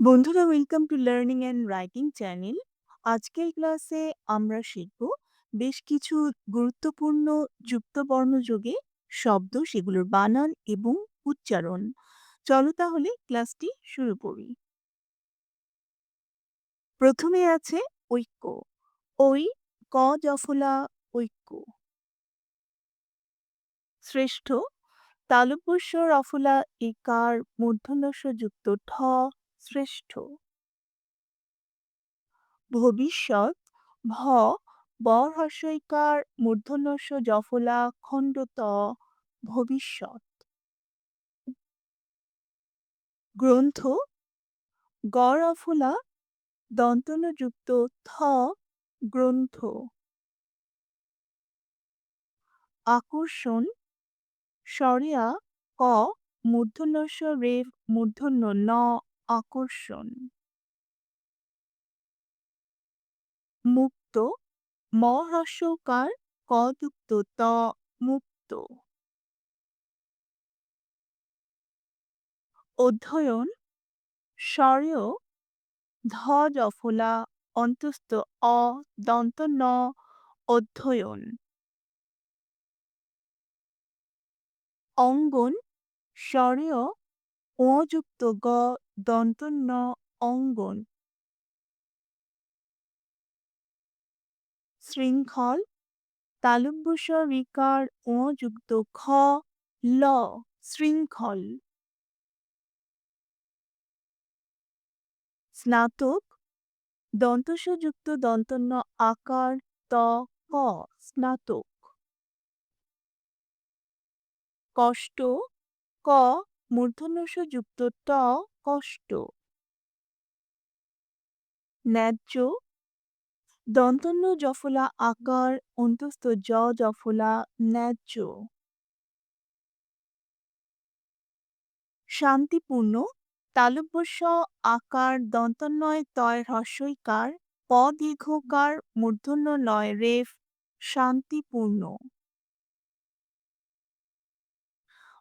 বন্ধুরা welcome to learning and writing channel আজকের ক্লাসে আমরা শিখব বেশ কিছু গুরুত্বপূর্ণ যুক্তবর্ণযোগে শব্দ, সেগুলোর বানান এবং উচ্চারণ। চলো তাহলে ক্লাসটি শুরু করি। প্রথমে আছে ঐক্য। ওই ক জফলা ঐক্য। শ্রেষ্ঠ তালব্যস্য রফলা একার মূর্ধন্যস্য যুক্ত, ঠ শ্রেষ্ঠ। ভবিষ্যৎ ভ. বর হর্ষইকার মূর্ধন্যস্য জফলা খণ্ড ত ভবিষ্যৎ। গ্রন্থ গড় অফলা দন্তনযুক্ত থ গ্রন্থ। আকর্ষণ সরিয়া ক মূর্ধন্যস্য রেফ মূর্ধন্য ন আকর্ষণ। মুক্ত ম হ্রস্বকার ক ত মুক্ত। অধ্যয়ন স্বরেয় ধ জফলা, অন্তস্থ, অ, দন্ত, ন, অধ্যয়ন। অঙ্গন স্বরেয় ও যুক্ত গ দন্ত ন অঙ্গন। শৃঙ্খল তালব্যস্য রিকার ও যুক্ত খ, ল, শৃঙ্খল। স্নাতক দন্তস্য যুক্ত দন্তন্য আকার, ত, ক, স্নাতক। কষ্ট, ক মূর্ধন্যস্য যুক্ত ট কষ্ট। ন্যায্য দন্তন্য জফলা আকার, অন্তস্থ জ জফলা ন্যায্য। শান্তিপূর্ণ তালব্যস্য আকার দন্তন্বয় তয় হ্রস্বইকার, প দীর্ঘকার মূর্ধন্য নয় রেফ শান্তিপূর্ণ।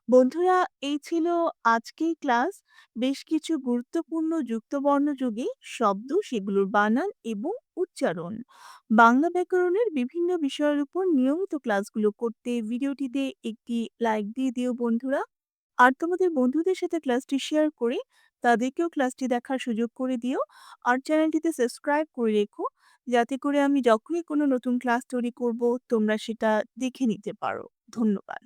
বন্ধুরা, এই ছিল আজকের ক্লাস। বেশ কিছু গুরুত্বপূর্ণ যুক্তবর্ণযোগে শব্দ, সেগুলোর বানান এবং উচ্চারণ। বাংলা ব্যাকরণের বিভিন্ন বিষয়ের উপর নিয়মিত ক্লাসগুলো করতে ভিডিওটিতে একটি লাইক দিয়ে দিও বন্ধুরা। আর তোমাদের বন্ধুদের সাথে ক্লাসটি শেয়ার করে তাদেরকেও ক্লাসটি দেখার সুযোগ করে দিও। আর চ্যানেলটিতে সাবস্ক্রাইব করে রেখো, যাতে করে আমি যখনই কোনো নতুন ক্লাস তৈরি করব, তোমরা সেটা দেখে নিতে পারো। ধন্যবাদ।